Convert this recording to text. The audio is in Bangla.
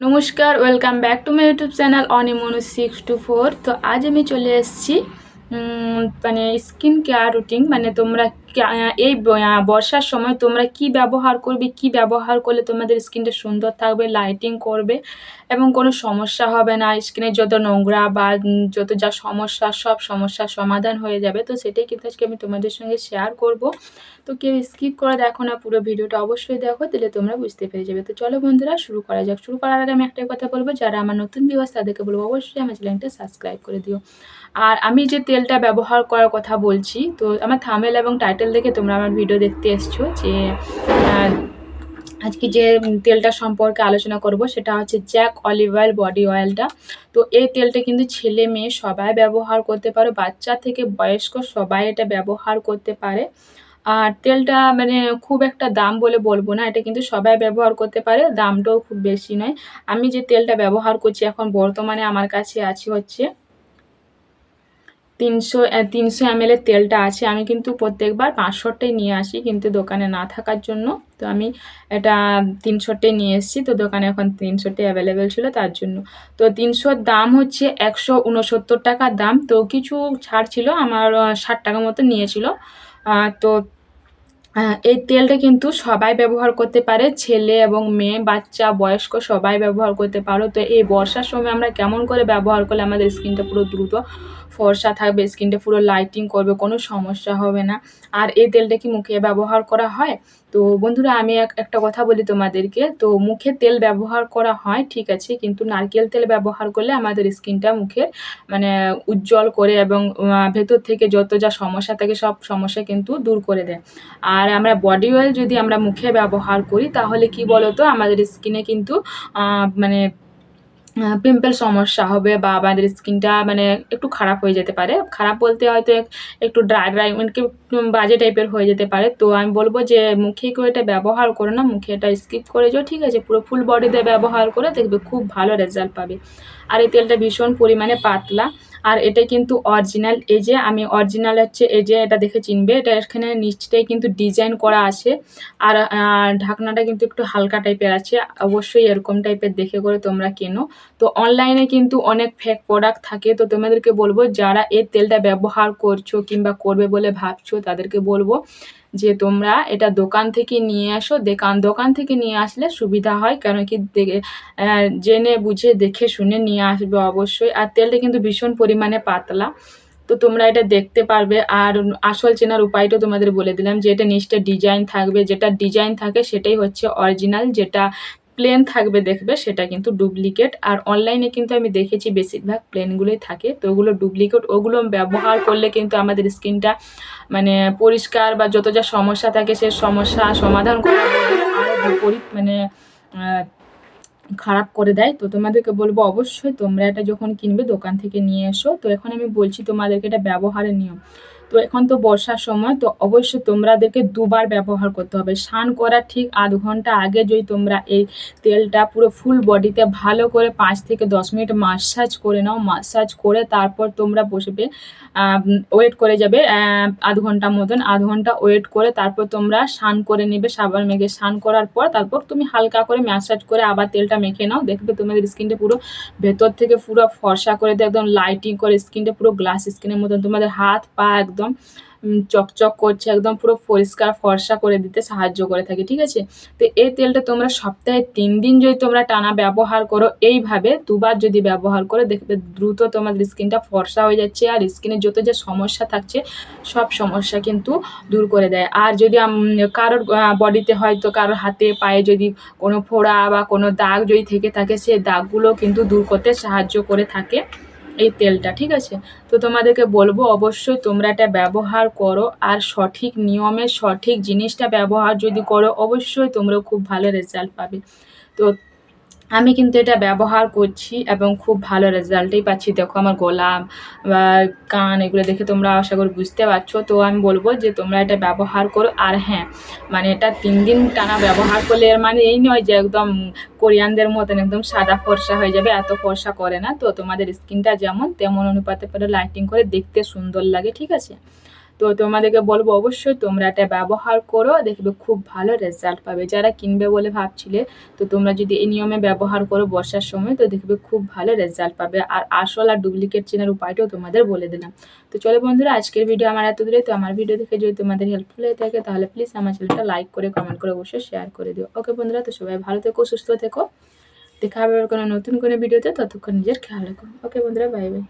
নমস্কার welcome back to my YouTube channel অনিমনু six two four তো আজ আমি চলে এসেছি মানে স্কিন কেয়ার রুটিন মানে তোমরা এই বর্ষার সময় তোমরা কি ব্যবহার করবে, কি ব্যবহার করলে তোমাদের স্কিনটা সুন্দর থাকবে লাইটিং করবে এবং কোনো সমস্যা হবে না স্কিনের যত নোংরা বা যত যা সমস্যা, সব সমস্যার সমাধান হয়ে যাবে। তো সেটাই কিন্তু আজকে আমি তোমাদের সঙ্গে শেয়ার করব। তো কেউ স্কিপ করে দেখো না, পুরো ভিডিওটা অবশ্যই দেখো, তাহলে তোমরা বুঝতে পেরে যাবে। তো চলো বন্ধুরা, শুরু করা যাক। শুরু করার আগে আমি একটাই কথা বলব, যারা আমার নতুন ভিউয়ার্স তাদেরকে বলব, অবশ্যই আমার চ্যানেলটা সাবস্ক্রাইব করে দিও। আর আমি যে তেলটা ব্যবহার করার কথা বলছি, তো আমার থামেল এবং টাইটেল দেখে তোমরা আমার ভিডিও দেখতে এসছো যে আজকে যে তেলটা সম্পর্কে আলোচনা করব সেটা হচ্ছে জ্যাক অলিভ অয়েল বডি অয়েলটা তো এই তেলটা কিন্তু ছেলে মেয়ে সবাই ব্যবহার করতে পারে, বাচ্চা থেকে বয়স্ক সবাই এটা ব্যবহার করতে পারে। আর তেলটা মানে খুব একটা দাম বলে বলব না, এটা কিন্তু সবাই ব্যবহার করতে পারে, দামটাও খুব বেশি নয়। আমি যে তেলটা ব্যবহার করছি এখন বর্তমানে আমার কাছে আছে হচ্ছে তিনশো তিনশো এমএলের তেলটা আছে। আমি কিন্তু প্রত্যেকবার পাঁচশোটাই নিয়ে আসি, কিন্তু দোকানে না থাকার জন্য। তো আমি এটা তিনশোটাই নিয়ে এসেছি। তো দোকানে এখন তিনশোটাই অ্যাভেলেবেল ছিল তার জন্য। তো তিনশোর দাম হচ্ছে একশো উনসত্তর টাকার দাম। তো কিছু ছাড় ছিল, আমার ষাট টাকা মতো নিয়েছিল। তো এই তেলটা কিন্তু সবাই ব্যবহার করতে পারে, ছেলে এবং মেয়ে, বাচ্চা, বয়স্ক সবাই ব্যবহার করতে পারো। তো এই বর্ষার সময় আমরা কেমন করে ব্যবহার করলে আমাদের স্কিনটা পুরো দ্রুত ফর্সা থাকবে, স্কিনটা পুরো লাইটিং করবে, কোনো সমস্যা হবে না। আর এই তেলটা কি মুখে ব্যবহার করা হয়? তো বন্ধুরা, আমি এক, একটা কথা বলি তোমাদেরকে। তো মুখে তেল ব্যবহার করা হয়, ঠিক আছে, কিন্তু নারকেল তেল ব্যবহার করলে আমাদের স্কিনটা মুখে মানে উজ্জ্বল করে এবং ভেতর থেকে যত যা সমস্যা থাকে, সব সমস্যা কিন্তু দূর করে দেয়। আর আমরা বডি অয়েল যদি আমরা মুখে ব্যবহার করি, তাহলে কি বলতো? আমাদের স্কিনে কিন্তু মানে পিম্পল সমস্যা হবে বা আমাদের স্কিনটা মানে একটু খারাপ হয়ে যেতে পারে। খারাপ বলতে হয়তো একটু ড্রাই ড্রাই বাজে টাইপের হয়ে যেতে পারে। তো আমি বলব যে, মুখে কেউ এটা ব্যবহার করো না, মুখে এটা স্কিপ করে যাও, ঠিক আছে? পুরো ফুল বডিতে ব্যবহার করে দেখবে খুব ভালো রেজাল্ট পাবে। আর এই তেলটা ভীষণ পরিমাণে পাতলা। আর এটা কিন্তু অরিজিনাল এই যে আমি অরিজিনাল হচ্ছে এই যে এটা দেখে চিনবে, এটা এখানে নিচটাই কিন্তু ডিজাইন করা আছে। আর ঢাকনাটা কিন্তু একটু হালকা টাইপের আছে, অবশ্যই এরকম টাইপের দেখে করে তোমরা কেনো। তো অনলাইনে কিন্তু অনেক ফেক প্রোডাক্ট থাকে, তো তোমাদেরকে বলব, যারা এই তেলটা ব্যবহার করছ কিংবা করবে বলে ভাবছ, তাদেরকে বলব যে তোমরা এটা দোকান থেকে নিয়ে আসো দোকান দোকান থেকে নিয়ে আসলে সুবিধা হয়। কারণ কি জেনে বুঝে দেখে শুনে নিয়ে আসবে অবশ্যই। আর তেলটা কিন্তু ভীষণ পরিমাণে পাতলা। তো তোমরা এটা দেখতে পারবে। আর আসল চেনার উপায়টা তোমাদের বলে দিলাম যে এটা নিচটা ডিজাইন থাকবে। যেটা ডিজাইন থাকে সেটাই হচ্ছে অরিজিনাল যেটা প্লেন থাকবে দেখবে, সেটা কিন্তু ডুপ্লিকেট আর অনলাইনে কিন্তু আমি দেখেছি বেশিরভাগ প্লেনগুলোই থাকে। তো ওগুলো ডুপ্লিকেট ওগুলো ব্যবহার করলে কিন্তু আমাদের স্কিনটা মানে পরিষ্কার বা যত যা সমস্যা থাকে, সে সমস্যা সমাধান করা আরও বিপরীত মানে খারাপ করে দেয়। তো তোমাদেরকে বলব অবশ্যই তোমরা এটা যখন কিনবে দোকান থেকে নিয়ে এসো। তো এখন আমি বলছি তোমাদেরকে এটা ব্যবহারের নিয়ম। তো এখন তো বর্ষার সময়, তো অবশ্যই তোমাদেরকে দুবার ব্যবহার করতে হবে। স্নান করার ঠিক আধ ঘণ্টা আগে যদি তোমরা এই তেলটা পুরো ফুল বডিতে ভালো করে পাঁচ থেকে দশ মিনিট মাসাজ করে নাও মাসাজ করে তারপর তোমরা বসবে ওয়েট করে যাবে আধ ঘণ্টা মতন, আধ ঘণ্টা ওয়েট করে তারপর তোমরা স্নান করে নেবে, সাবান মেখে স্নান করার পর তারপর তুমি হালকা করে ম্যাসাজ করে আবার তেলটা মেখে নাও। দেখবে তোমাদের স্কিনটা পুরো ভেতর থেকে পুরো ফর্সা করে দেয়, একদম লাইটিং করে স্কিনটা পুরো গ্লাস স্কিনের মতন। তোমাদের হাত, পা একদম উম, চকচক করছে একদম পুরো পরিষ্কার ফর্সা করে দিতে সাহায্য করে থাকে ঠিক আছে? তো এই তেলটা তোমরা সপ্তাহে তিন দিন যদি তোমরা টানা ব্যবহার করো এইভাবে দুবার যদি ব্যবহার করো দেখবে দ্রুত তোমাদের স্কিনটা ফর্সা হয়ে যাচ্ছে আর স্কিনের যত যে সমস্যা থাকছে সব সমস্যা কিন্তু দূর করে দেয়। আর যদি কারোর বডিতে হয়তো কারোর হাতে পায়ে যদি কোনো ফোড়া বা কোনো দাগ যদি থেকে থাকে সে দাগগুলো কিন্তু দূর করতে সাহায্য করে থাকে। এই তেলটা, ঠিক আছে? তো তোমাদেরকে বলব অবশ্যই তোমরা এটা ব্যবহার করো আর সঠিক নিয়মে সঠিক জিনিসটা ব্যবহার যদি করো, অবশ্যই তোমরা খুব ভালো রেজাল্ট পাবে। তো আমি কিন্তু এটা ব্যবহার করছি এবং খুব ভালো রেজাল্টই পাচ্ছি। দেখো আমার গলা বা কান এগুলো দেখে তোমরা আশা করি বুঝতে পারছ। তো আমি বলব যে তোমরা এটা ব্যবহার করো। আর হ্যাঁ মানে এটা তিন দিন টানা ব্যবহার করলে এর মানে এই নয় যে একদম কোরিয়ানদের মতন একদম সাদা ফর্সা হয়ে যাবে, এত ফর্সা করে না। তো তোমাদের স্কিনটা যেমন তেমন অনুপাতে করে লাইটিং করে দেখতে সুন্দর লাগে, ঠিক আছে? তো তোমাদেরকে বলব অবশ্যই তোমরা এটা ব্যবহার করো, দেখবে খুব ভালো রেজাল্ট পাবে। যারা কিনবে বলে ভাবছিলে, তো তোমরা যদি এই নিয়মে ব্যবহার করো বর্ষার সময়, তো দেখবে খুব ভালো রেজাল্ট পাবে। আর আসল আর ডুপ্লিকেট চেনার উপায়টাও তোমাদের বলে দিলাম। তো চলো বন্ধুরা, আজকের ভিডিও আমার এত দূরে, তো আমার ভিডিও দেখে যদি তোমাদের হেল্পফুল হয়ে থাকে, তাহলে প্লিজ আমার চ্যানেলটা লাইক করে কমেন্ট করে অবশ্যই শেয়ার করে দিও। ওকে বন্ধুরা, তো সবাই ভালো থেকো, সুস্থ থেকো। দেখা হবে কোনো নতুন কোনো ভিডিওতে ততক্ষণ নিজের খেয়াল রাখো। ওকে বন্ধুরা বাই বাই